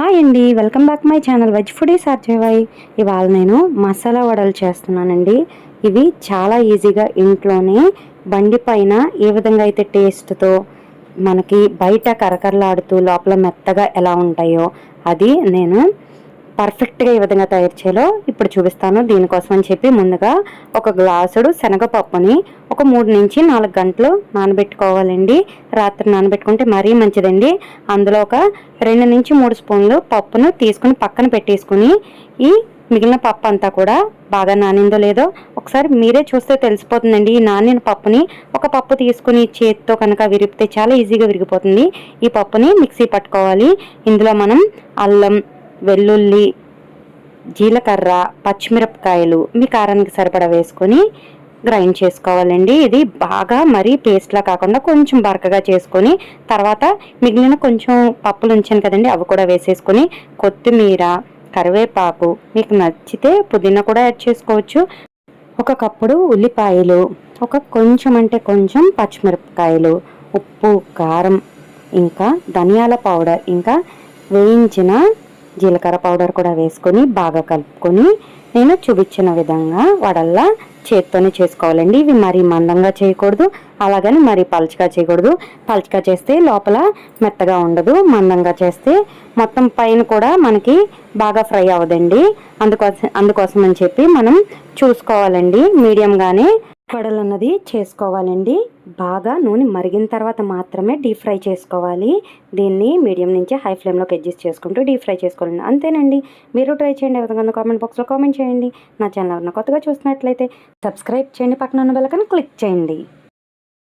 Hi అండి. Welcome back my channel veg foodie ఆర్జేవాయ్ ఇవాళ నేను మసాలా వడలు చేస్తున్నానండి. ఇవి చాలా ఈజీగా ఇంట్లోనే బండి పైన ఏ విధంగా అయితే టేస్ట్తో మనకి బయట కరకరలాడుతూ లోపల మెత్తగా ఎలా ఉంటాయో అది నేను పర్ఫెక్ట్గా ఈ విధంగా తయారు చేయాలో ఇప్పుడు చూపిస్తాను. దీనికోసం అని చెప్పి ముందుగా ఒక గ్లాసుడు శనగపప్పుని ఒక మూడు నుంచి నాలుగు గంటలు నానబెట్టుకోవాలండి. రాత్రి నానబెట్టుకుంటే మరీ మంచిదండి. అందులో ఒక రెండు నుంచి మూడు స్పూన్లు పప్పును తీసుకుని పక్కన పెట్టేసుకుని ఈ మిగిలిన పప్పు అంతా కూడా బాగా నానిందో లేదో ఒకసారి మీరే చూస్తే తెలిసిపోతుందండి. ఈ నానిన పప్పుని ఒక పప్పు తీసుకుని చేతితో కనుక విరిపితే చాలా ఈజీగా విరిగిపోతుంది. ఈ పప్పుని మిక్సీ పట్టుకోవాలి. ఇందులో మనం అల్లం వెల్లుల్లి జీలకర్ర పచ్చిమిరపకాయలు మీ కారానికి సరిపడా వేసుకొని గ్రైండ్ చేసుకోవాలండి. ఇది బాగా మరీ పేస్ట్లా కాకుండా కొంచెం బరకగా చేసుకొని తర్వాత మిగిలిన కొంచెం పప్పులు ఉంచాను కదండి అవి కూడా వేసేసుకొని కొత్తిమీర కరివేపాకు మీకు నచ్చితే పుదీనా కూడా యాడ్ చేసుకోవచ్చు. ఒక కప్పుడు ఉల్లిపాయలు ఒక కొంచెం అంటే కొంచెం పచ్చిమిరపకాయలు ఉప్పు కారం ఇంకా ధనియాల పౌడర్ ఇంకా వేయించిన జీలకర్ర పౌడర్ కూడా వేసుకొని బాగా కలుపుకొని నేను చూపించిన విధంగా వడల్లా చేత్తోనే చేసుకోవాలండి. ఇవి మరీ మందంగా చేయకూడదు అలాగని మరీ పలచగా చేయకూడదు. పలచగా చేస్తే లోపల మెత్తగా ఉండదు మందంగా చేస్తే మొత్తం పైన కూడా మనకి బాగా ఫ్రై అవ్వదండి. అందుకోసం అందుకోసం అని చెప్పి మనం చూసుకోవాలండి. మీడియంగానే వడలు అన్నది చేసుకోవాలండి. బాగా నూనె మరిగిన తర్వాత మాత్రమే డీప్ ఫ్రై చేసుకోవాలి. దీన్ని మీడియం నుంచి హై ఫ్లేమ్లోకి అడ్జస్ట్ చేసుకుంటూ డీప్ ఫ్రై చేసుకోవాలండి. అంతేనండి. మీరు ట్రై చేయండి. విధంగా కామెంట్ బాక్స్లో కామెంట్ చేయండి. నా ఛానల్ ఉన్న కొత్తగా చూసినట్లయితే సబ్స్క్రైబ్ చేయండి. పక్కన ఉన్న బెల్లకని క్లిక్ చేయండి.